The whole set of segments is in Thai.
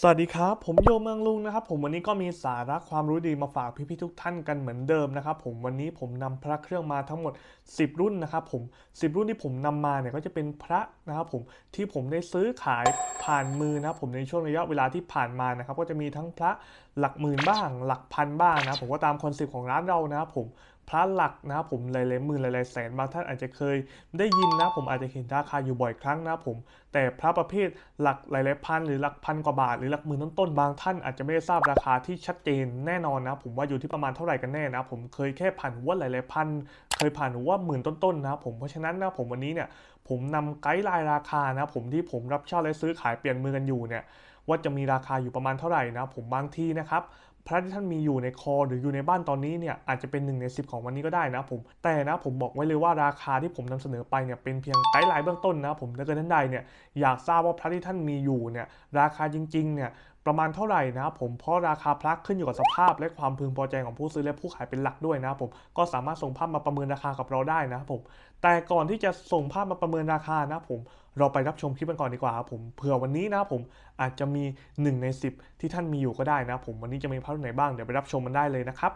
สวัสดีครับ ผมโยเมืองลุงนะครับผมวันนี้ก็มีสาระความรู้ดีมาฝากพี่ๆทุกท่านกันเหมือนเดิมนะครับผมวันนี้ผมนำพระเครื่องมาทั้งหมด 10 รุ่นนะครับผม 10 รุ่นที่ผมนำมาเนี่ยก็จะเป็นพระนะครับผมที่ผมได้ซื้อขายผ่านมือนะครับผมในช่วงระยะเวลาที่ผ่านมานะครับก็จะมีทั้งพระหลักหมื่นบ้าง หลักพันบ้างนะผมก็ตามคอนเซ็ปต์ของร้านเรานะครับผม พระหลักนะครับผมหลายๆหมื่นหลายๆแสนบางท่านอาจจะเคยได้ยินนะผมอาจจะเห็นราคาอยู่บ่อยครั้งนะผมแต่พระประเภทหลักหลายๆพันหรือหลักพันกว่าบาท หรือหลักหมื่นต้นๆบางท่านอาจจะไม่ได้ทราบราคาที่ชัดเจนแน่นอนนะผมว่าอยู่ที่ประมาณเท่าไหร่กันแน่นะผมเคยแค่ผ่านหัวหลายๆพันเคยผ่านหัวหมื่นต้นๆนะผมเพราะฉะนั้นนะผมวันนี้เนี่ยผมนำไกด์ไลน์ราคานะผมที่ผมรับเช่าและซื้อขายเปลี่ยนมือกันอยู่เนี่ยว่าจะมีราคาอยู่ประมาณเท่าไหร่นะผมบางที่นะครับ พระที่ท่านมีอยู่ในคอหรืออยู่ในบ้านตอนนี้เนี่ยอาจจะเป็นหนึ่งใน10 ของวันนี้ก็ได้นะผมแต่นะผมบอกไว้เลยว่าราคาที่ผมนำเสนอไปเนี่ยเป็นเพียงไกด์ไลน์เบื้องต้นนะผมถ้าเกิดท่านใดเนี่ยอยากทราบว่าพระที่ท่านมีอยู่เนี่ยราคาจริงๆเนี่ย ประมาณเท่าไหร่นะครับผมเพราะราคาพระขึ้นอยู่กับสภาพ และความพึงพอใจของผู้ซื้อและผู้ขายเป็นหลักด้วยนะครับผมก็สามารถส่งภาพมาประเมินราคากับเราได้นะครับผมแต่ก่อนที่จะส่งภาพมาประเมินราคานะครับผมเราไปรับชมคลิปกันก่อนดีกว่าครับผมเผื่อวันนี้นะครับผมอาจจะมี 1 ใน 10 ที่ท่านมีอยู่ก็ได้นะครับผมวันนี้จะมีพระรุ่นไหนบ้างเดี๋ยวไปรับชมมันได้เลยนะครับ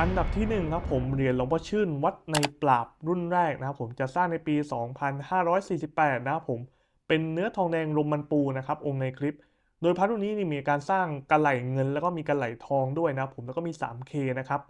อันดับที่1ครับผมเหรียญหลวงพ่อชื่นวัดในปราบรุ่นแรกนะครับผมจะสร้างในปี 2548 นะครับผมเป็นเนื้อทองแดงลมมันปูนะครับองค์ในคลิป โดยพระรุ่นนี้นี่มีการสร้างกระไหลเงิน แล้วก็มีกระไหลทองด้วยนะผมแล้วก็มี 3K นะครับ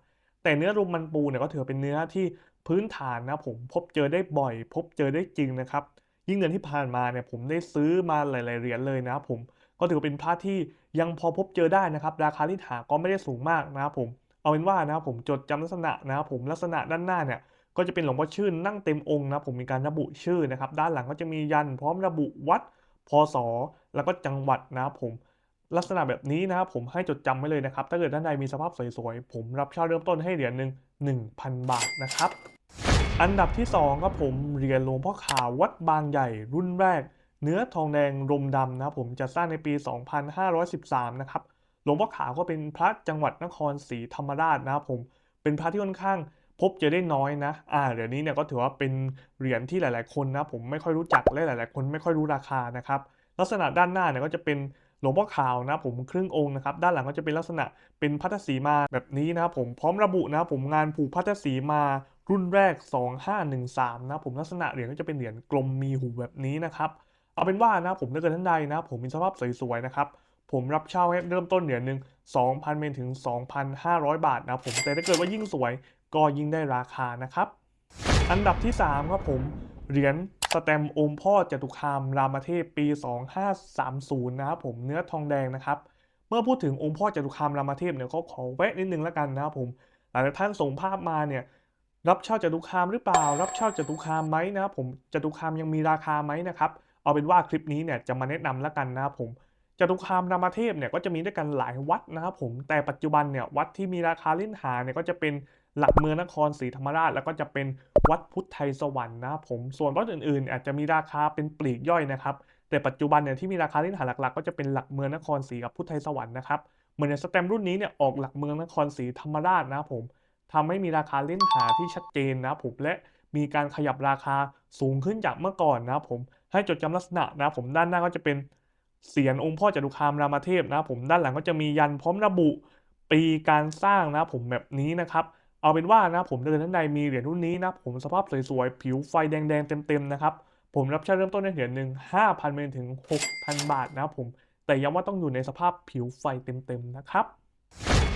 แต่เนื้อรุมมันปูเนี่ยก็ถือเป็นเนื้อที่พื้นฐานนะผมพบเจอได้บ่อย พบเจอได้จริงนะครับยิ่งเดือนที่ผ่านมาเนี่ยผมได้ซื้อมาหลาย ๆเหรียญเลยนะผมก็ถือว่าเป็นพระที่ยังพอพบเจอได้นะครับราคาที่หาก็ไม่ได้สูงมากนะครับผมเอาเป็นว่านะครับผมจดจำลักษณะนะครับผมลักษณะด้านหน้าเนี่ยก็จะเป็นหลวงพ่อชื่นนั่งเต็มองค์นะผมมีการระบุชื่อนะครับด้านหลังก็จะมียันพร้อมระบุวัดพศ แล้วก็จังหวัดนะครับผมลักษณะแบบนี้นะครับผมให้จดจำไว้เลยนะครับ ถ้าเกิดท่านใดมีสภาพสวยๆ ผมรับเช่าเริ่มต้นให้เหรียญหนึ่ง1,000 บาทนะครับ อันดับที่2ครับผมเหรียญหลวงพ่อขาววัดบางใหญ่รุ่นแรก เนื้อทองแดงรมดำนะครับผมจะสร้างในปี 2513 นะครับหลวงพ่อขาวก็เป็นพระจังหวัดนครศรีธรรมราชนะครับผมเป็นพระที่ค่อนข้างพบจอได้น้อยนะอ่าเหรียญนี้เนี่ยก็ถือว่าเป็นเหรียญที่หลาย ๆ คนนะผมไม่ค่อยรู้จักและหลาย ๆ คนไม่ค่อยรู้ราคานะครับ ลักษณะด้านหน้าเนี่ยก็จะเป็นหลวงพ่อขาวนะผมครึ่งองค์นะครับด้านหลังก็จะเป็นลักษณะเป็นพัทธสีมาแบบนี้นะครับผมพร้อมระบุนะครับผมงานผูกพัทธสีมารุ่นแรก 2513นะผมลักษณะเหรียญก็จะเป็นเหรียญกลมมีหูแบบนี้นะครับเอาเป็นว่านะผมถ้าเกิดท่านใดนะผมมีสภาพสวยๆนะครับผมรับเช่าให้เริ่มต้นเหรียญหนึ่ง2,000เมนถึง 2,500 บาทนะผมแต่ถ้าเกิดว่ายิ่งสวยก็ยิ่งได้ราคานะครับ อันดับที่3ครับผมเหรียญ สแตมองค์พ่อจตุคามรามเทพปี 2530 นะครับผมเนื้อทองแดงนะครับ เมื่อพูดถึงองค์พ่อจตุคามรามเทพเนี่ยก็ขอแวะนิดนึงแล้วกันนะครับผมหลายท่านส่งภาพมาเนี่ยรับเช่าจตุคามหรือเปล่า รับเช่าจตุคามไหมนะครับผมจตุคามยังมีราคาไหมนะครับเอาเป็นว่าคลิปนี้เนี่ยจะมาแนะนำแล้วกันนะครับผมจตุคามรามเทพเนี่ยก็จะมีด้วยกันหลายวัดนะครับผมแต่ปัจจุบันเนี่ยวัดที่มีราคาเล่นหาเนี่ยก็จะเป็น หลักเมืองนครศรีธรรมราช แล้วก็จะเป็นวัดพุทธไทยสวรรค์นะผมส่วนวัดอื่นๆ อาจจะมีราคาเป็นปลีกย่อยนะครับ แต่ปัจจุบันเนี่ยที่มีราคาเล่นหาหลักๆ ก็จะเป็นหลักเมืองนครศรีกับพุทธไทยสวรรค์นะครับเหมือนในสแตมรุ่นนี้เนี่ยออกหลักเมืองนครศรีธรรมราชนะผมทำให้มีราคาเล่นหาที่ชัดเจนนะผมและมีการขยับราคาสูงขึ้นจากเมื่อก่อนนะผมให้จดจำลักษณะนะผมด้านหน้าก็จะเป็นเสียรองค์พ่อจตุคามรามเทพนะผมด้านหลังก็จะมียันพร้อมระบุปีการสร้างนะผมแบบนี้นะครับ เอาเป็นว่านะผมเดินท่านใดมีเหรียญรุ่นนี้นะผมสภาพสวยๆ ผิวไฟแดงๆ เต็มๆนะครับผมรับเช่าเริ่มต้นในเหรียญหนึ่ง5,000เมนถึง 6,000 บาทนะครับผมแต่ย้ำว่าต้องอยู่ในสภาพผิวไฟเต็มๆนะครับ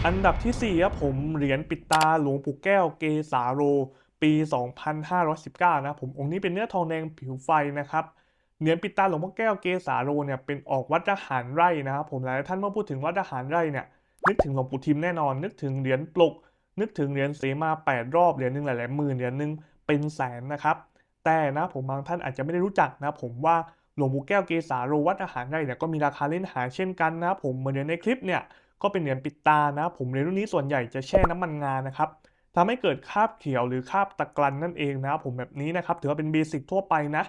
อันดับที่4ครับผมเหรียญปิดตาหลวงปู่แก้วเกสาโร ปี 2519 นะครับผมองค์นี้เป็นเนื้อทองแดงผิวไฟนะครับเหรียญปิดตาหลวงพ่อแก้วเกสาโรเนี่ยเป็นออกวัดทหารไร่นะครับผมหลายท่านเมื่อพูดถึงวัดทหารไร่เนี่ยนึกถึงหลวงปู่ทิมแน่นอน นึกถึงเหรียญปลุก นึกถึงเหรียญเสมา8 รอบเหรียญหนึ่งหลายๆหมื่นเหรียญหนึ่งเป็นแสนนะครับ แต่นะผมบางท่านอาจจะไม่ได้รู้จักนะผมว่าหลวงปู่แก้วเกสาโรวัดอาหารไร่เนี่ยก็มีราคาเล่นหาเช่นกันนะผมเหมือนเหรียญในคลิปเนี่ยก็เป็นเหรียญปิดตานะ ผมเหรียญรุ่นนี้ส่วนใหญ่จะแช่น้ำมันงานนะครับทำให้เกิดคราบเขียวหรือคราบตะกรันนั่นเองนะผมแบบนี้นะครับถือว่าเป็นเบสิกทั่วไปนะ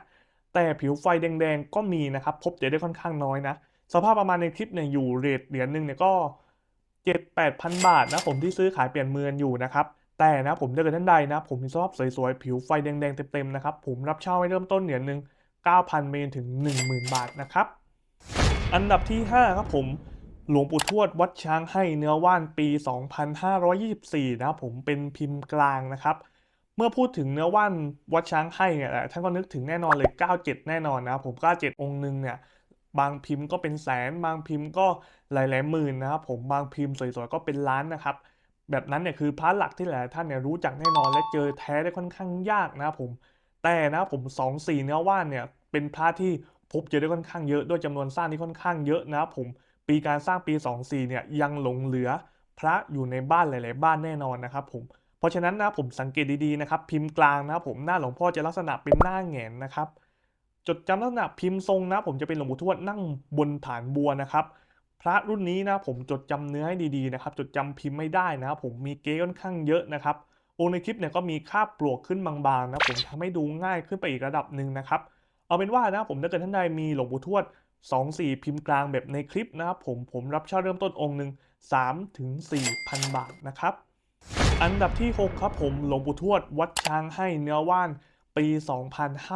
แต่ผิวไฟแดงๆก็มีนะครับพบเจอได้ค่อนข้างน้อยนะ สภาพประมาณในคลิปเนี่ยอยู่เรทเหรียญหนึ่งเนี่ยก็ เจ็ดแปดพันบาทนะผมที่ซื้อขายเปลี่ยนมือกันอยู่นะครับแต่นะผมถ้าเกิดท่านใดนะผมมีสภาพสวยๆ ผิวไฟแดงๆ เต็มๆนะครับผมรับเช่าให้เริ่มต้นเหรียญหนึ่ง9,000 เมนถึง 10,000 บาทนะครับ อันดับที่ 5 ครับผม หลวงปู่ทวดวัดช้างให้เนื้อว่านปี 2524 นะครับผมเป็นพิมพ์กลางนะครับ เมื่อพูดถึงเนื้อว่านวัดช้างให้เนี่ยท่านก็นึกถึงแน่นอนเลย 97 แน่นอนนะผม 97 องค์หนึ่งเนี่ย บางพิมพ์ก็เป็นแสน บางพิมพ์ก็หลายๆหมื่นนะครับผมบางพิมพ์สวยๆก็เป็นล้านนะครับ แบบนั้นเนี่ยคือพระหลักที่หลายท่านเนี่ยรู้จักแน่นอนและเจอแท้ได้ค่อนข้างยากนะครับผม แต่นะครับผมสองสี่เนื้อว่านเนี่ยเป็นพระที่พบเจอได้ค่อนข้างเยอะด้วยจำนวนสร้างที่ค่อนข้างเยอะนะครับผมปีการสร้างปี 24เนี่ยยังหลงเหลือพระอยู่ในบ้านหลาย ๆ บ้านแน่นอนนะครับผมเพราะฉะนั้นนะผมสังเกตดี ๆ นะครับ พิมพ์กลางนะครับผมหน้าหลวงพ่อจะลักษณะเป็นหน้าแงนนะครับ จดจำลักษณะพิมพ์ทรงนะ ผมจะเป็นหลวงปู่ทวดนั่งบนฐานบัวนะครับ พระรุ่นนี้นะผมจดจำเนื้อให้ดีๆนะครับ จดจำพิมพ์ไม่ได้นะครับผมมีเก๊ค่อนข้างเยอะนะครับองค์ในคลิปเนี่ยก็มีคาบปลวกขึ้นบางๆนะผมทำให้ดูง่ายขึ้นไปอีกระดับหนึ่งนะครับ เอาเป็นว่านะผมถ้าเกิดท่านใดมีหลวงปู่ทวด 2 4 พิมพ์กลางแบบในคลิปนะครับผมผมรับเช่าเริ่มต้นองค์หนึ่ง3ถึง4,000 บาทนะครับ อันดับที่ 6 ครับผมหลวงปู่ทวด วัดช้างให้เนื้อว่าน ปี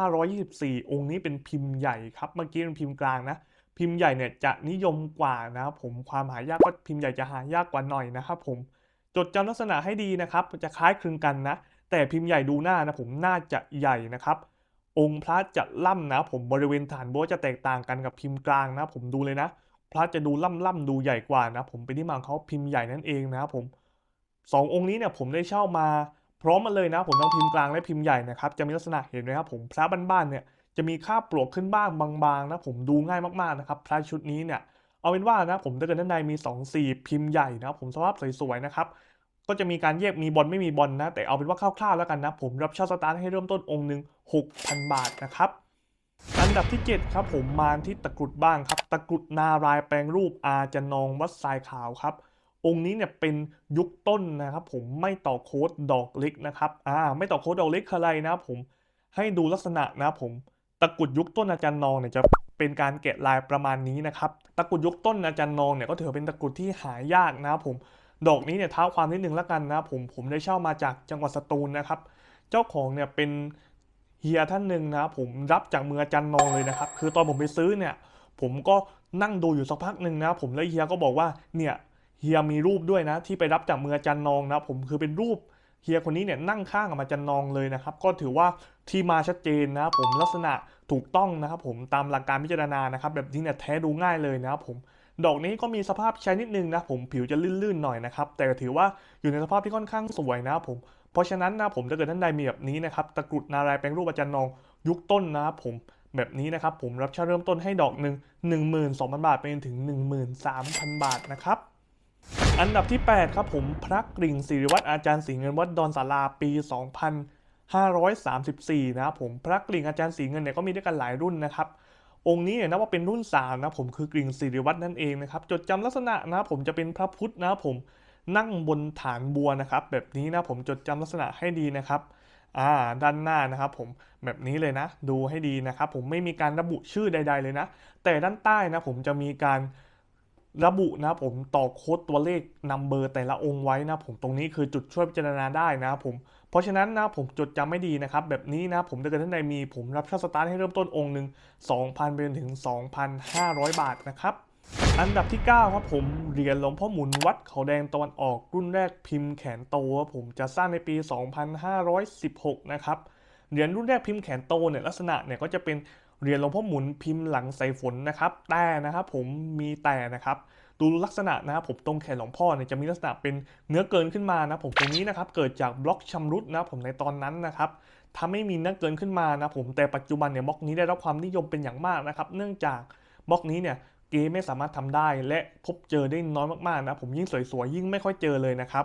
2524 องค์นี้เป็นพิมพ์ใหญ่ครับ เมื่อกี้เป็นพิมพ์กลางนะ พิมพ์ใหญ่เนี่ยจะนิยมกว่านะครับผม ความหายากก็พิมพ์ใหญ่จะหายากกว่าหน่อยนะครับผม จดจำลักษณะให้ดีนะครับ จะคล้ายคลึงกันนะ แต่พิมพ์ใหญ่ดูหน้านะผมน่าจะใหญ่นะครับ องค์พระจะล่ำนะ ผมบริเวณฐานโบจะแตกต่างกันกับพิมพ์กลางนะ ผมดูเลยนะ พระจะดูล่ำล่ำดูใหญ่กว่านะ ผมเป็นที่มาของเขาพิมพ์ใหญ่นั่นเองนะครับผมสององค์นี้เนี่ยผมได้เช่ามา พร้อมมาเลยนะผมทั้งพิมพ์กลางและพิมพ์ใหญ่นะครับจะมีลักษณะเห็นไหมครับผมพระบ้านๆเนี่ยจะมีคราปลวกขึ้นบ้างบางๆนะผมดูง่ายมากๆนะครับพระชุดนี้เนี่ยเอาเป็นว่านะผมถ้าเกิดท่านใดมี2 4พิมพ์ใหญ่นะผมสภาพสวยๆนะครับก็จะมีการแยกมีบอลไม่มีบอลนะ แต่เอาเป็นว่าคร่าวๆแล้วกันนะ ผมรับเช่าสตาร์ทให้เริ่มต้นองค์หนึ่ง6,000 บาทนะครับอันดับที่ 7 ครับผมมาที่ตะกรุดบ้างครับ ตะกรุดนารายแปลงรูปอาจะนองวัดทรายขาวครับ องค์นี้เนี่ยเป็นยุคต้นนะครับผมไม่ต่อโค้ดดอกเล็กนะครับอ่าไม่ต่อโค้ดดอกเล็กคืออะไรนะผมให้ดูลักษณะนะผมตะกุดยุคต้นอาจารย์นองเนี่ยจะเป็นการแกะลายประมาณนี้นะครับตะกุดยุคต้นอาจารย์นองเนี่ยก็ถือเป็นตะกุดที่หายากนะครับผมดอกนี้เนี่ยเท้าความนิดนึงแล้วกันนะผมผมได้เช่ามาจากจังหวัดสตูลนะครับ เจ้าของเนี่ยเป็นเฮียท่านหนึ่งนะผมรับจากมืออาจารย์นองเลยนะครับ คือตอนผมไปซื้อเนี่ย ผมก็นั่งดูอยู่สักพักหนึ่งนะผมแล้วเฮียก็บอกว่าเนี่ย เฮียมีรูปด้วยนะ ที่ไปรับจากมืออาจารย์นองนะผมคือเป็นรูปเฮียคนนี้เนี่ยนั่งข้างกับอาจารย์นองเลยนะครับ ก็ถือว่าที่มาชัดเจนนะผมลักษณะถูกต้องนะครับผมตามหลักการพิจารณานะครับ แบบนี้เนี่ยแท้ดูง่ายเลยนะครับผมดอกนี้ก็มีสภาพใช้นิดนึงนะผมผิวจะลื่นๆหน่อยนะครับแต่ถือว่าอยู่ในสภาพที่ค่อนข้างสวยนะครับผมเพราะฉะนั้นนะผมถ้าเกิดท่านใดมีแบบนี้นะครับตะกรุดนารายแปลงรูปอาจารย์นองยุคต้นนะครับผมแบบนี้นะครับผมรับเช่าเริ่มต้นให้ดอกหนึ่ง12,000 บาทไปจนถึง 13,000 บาทนะครับ อันดับที่ 8 ครับผมพระกริ่งศิริวัตรอาจารย์ศรีเงินวัดดอนสาราปี 2534 นะครับผมพระกริ่งอาจารย์ศรีเงินเนี่ยก็มีด้วยกันหลายรุ่นนะครับองค์นี้เนี่ยนับว่าเป็นรุ่น3นะผมคือกริ่งศิริวัตรนั่นเองนะครับจดจำลักษณะนะผมจะเป็นพระพุทธนะครับผมนั่งบนฐานบัวนะครับแบบนี้นะผมจดจำลักษณะให้ดีนะครับอ่าด้านหน้านะครับผมแบบนี้เลยนะ ดูให้ดีนะครับผมไม่มีการระบุชื่อใด ๆเลยนะ แต่ด้านใต้นะผมจะมีการ ระบุนะผมต่อโค้ดตัวเลขนัมเบอร์แต่ละองค์ไว้นะผมตรงนี้คือจุดช่วยพิจารณาได้นะครับผมเพราะฉะนั้นนะผมจดจำไม่ดีนะครับ แบบนี้นะผมถ้าเกิดท่านใดมีผมรับเช่าสตาร์ทให้เริ่มต้นองค์หนึ่ง2,000ไปจนถึง 2,500 บาทนะครับอันดับที่ 9 ครับผมเหรียญหลวงพ่อหมุนวัดเขาแดงตะวันออกรุ่นแรกพิมพ์แขนโตครับผมจะสร้างในปี 2516 นะครับเหรียญรุ่นแรกพิมพ์แขนโตเนี่ยลักษณะเนี่ยก็จะเป็น เหรียญหลวงพ่อหมุนพิมพ์หลังใส่ฝนนะครับแต่นะครับผมมีแต่นะครับดูลักษณะนะครับผมตรงแขนหลวงพ่อเนี่ยจะมีลักษณะเป็นเนื้อเกินขึ้นมานะผมตรงนี้นะครับเกิดจากบล็อกชำรุดนะผมในตอนนั้นนะครับทำให้มีเนื้อเกินขึ้นมานะผมแต่ปัจจุบันเนี่ยบล็อกนี้ได้รับความนิยมเป็นอย่างมากนะครับ เนื่องจากบล็อกนี้เนี่ยเกมไม่สามารถทำได้และพบเจอได้น้อยมากๆนะผมยิ่งสวยๆยิ่งไม่ค่อยเจอเลยนะครับ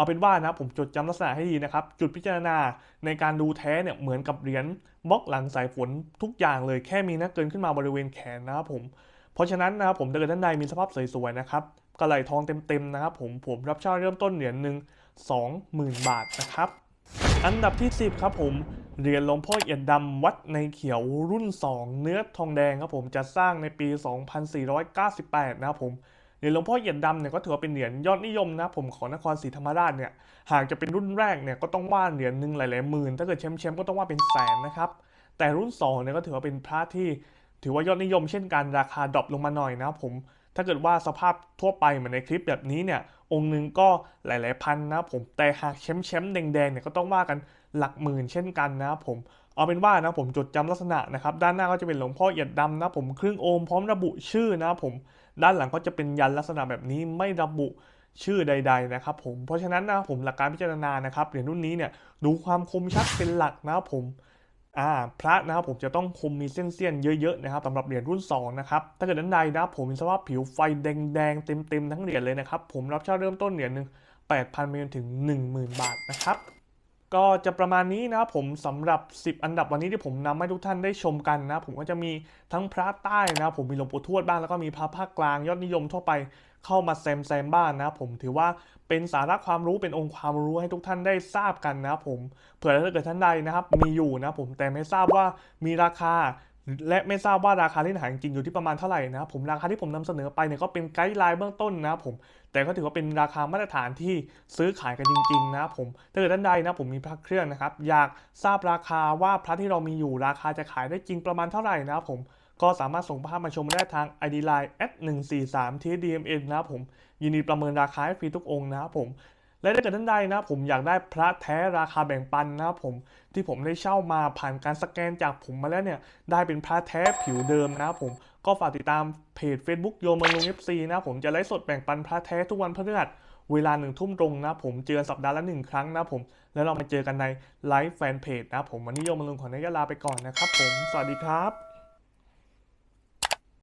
เอาเป็นว่านะผมจดจำลักษณะให้ดีนะครับ จุดพิจารณาในการดูแท้เนี่ยเหมือนกับเหรียญบล็อกหลังสายฝนทุกอย่างเลยแค่มีนื้อเกินขึ้นมาบริเวณแขนนะครับผมเพราะฉะนั้นนะครับผมถ้าเกิดท่านใดมีสภาพสวยๆนะครับกระไหลทองเต็มๆนะครับผมผมรับเช่าเริ่มต้นเหรียญหนึ่ง20,000 บาทนะครับ อันดับที่ 10 ครับผมเหรียญหลวงพ่อเอียมดำวัดในเขียวรุ่น 2 เนื้อทองแดงครับผมจะสร้างในปี 2498 นะครับผม เหรียญหลวงพ่อเอี่ยมดำเนี่ยก็ถือว่าเป็นเหรียญยอดนิยมนะผมของนครศรีธรรมราชเนี่ยหากจะเป็นรุ่นแรกเนี่ยก็ต้องว่าเหรียญหนึ่งหลายๆหมื่นถ้าเกิดแชมป์ๆก็ต้องว่าเป็นแสนนะครับแต่รุ่น2เนี่ยก็ถือว่าเป็นพระที่ถือว่ายอดนิยมเช่นกันราคาดรอปลงมาหน่อยนะผมถ้าเกิดว่าสภาพทั่วไปเหมือนในคลิปแบบนี้เนี่ยองค์หนึ่งก็หลาย ๆ พันนะผมแต่หากแชมป์ๆแดงๆเนี่ยก็ต้องว่ากันหลักหมื่นเช่นกันนะครับผมเอาเป็นว่านะผมจดจำลักษณะนะครับด้านหน้าก็จะเป็นหลวงพ่อเอียดดำนะผมครึ่งโอมพร้อมระบุชื่อนะผม ด้านหลังก็จะเป็นยันลักษณะแบบนี้ไม่ระบุชื่อใด ๆ นะครับผม เพราะฉะนั้นนะผมหลักการพิจารณานะครับเหรียญรุ่นนี้เนี่ยดูความคมชัดเป็นหลักนะครับผมอ่าพระนะครับผมจะต้องคมมีเส้นๆเยอะๆนะครับสำหรับเหรียญรุ่น2นะครับถ้าเกิดด้านใดนะครับผมมีสภาพผิวไฟแดงๆเต็มๆทั้งเหรียญเลยนะครับผมรับเช่าเริ่มต้นเหรียญหนึ่ง8,000ไปจนถึง 10,000 บาทนะครับ ก็จะประมาณนี้นะครับผมสำหรับ 10 อันดับวันนี้ที่ผมนำให้ทุกท่านได้ชมกันนะผมก็จะมีทั้งพระใต้นะครับผมมีหลวงปู่ทวดบ้างแล้วก็มีพระภาคกลางยอดนิยมทั่วไปเข้ามาแซมแซมบ้านนะผมถือว่าเป็นสาระความรู้เป็นองค์ความรู้ให้ทุกท่านได้ทราบกันนะผมเผื่อถ้าเกิดท่านใดนะครับ มีอยู่นะผมแต่ไม่ทราบว่ามีราคา และไม่ทราบว่าราคาที่ขาจริงอยู่ที่ประมาณเท่าไหร่นะครับผมราคาที่ผมนำเสนอไปเนี่ยก็เป็นไกด์ไลน์เบื้องต้นนะครับผมแต่ก็ถือว่าเป็นราคามาตรฐานที่ซื้อขายกันจริงๆนะครับผมถ้าเกิดท่านใดนะผมมีพระเครื่องนะครับ อยากทราบราคาว่าพระที่เรามีอยู่ราคาจะขายได้จริงประมาณเท่าไหร่นะครับผมก็สามารถส่งภาพมาชมได้ทาง ID Line @143 TDMN นะครับผมยินดีประเมินราคาให้ฟรีทุกองค์นะครับผม และถ้าเกิดท่านใดนะผมอยากได้พระแท้ราคาแบ่งปันนะครับผมที่ผมได้เช่ามาผ่านการสแกนจากผมมาแล้วเนี่ยได้เป็นพระแท้ผิวเดิมนะครับผมก็ฝากติดตามเพจ Facebook โยมลุง FC นะครับผมจะไลฟ์สดแบ่งปันพระแท้ทุกวันพฤหัสเวลาหนึ่งทุ่มตรงนะผมเจอสัปดาห์ละหนึ่งครั้งนะผมแล้วเรามาเจอกันในไลฟ์แฟนเพจนะผมวันนี้โยมลุงขออนุญาตลาไปก่อนนะครับผมสวัสดีครับ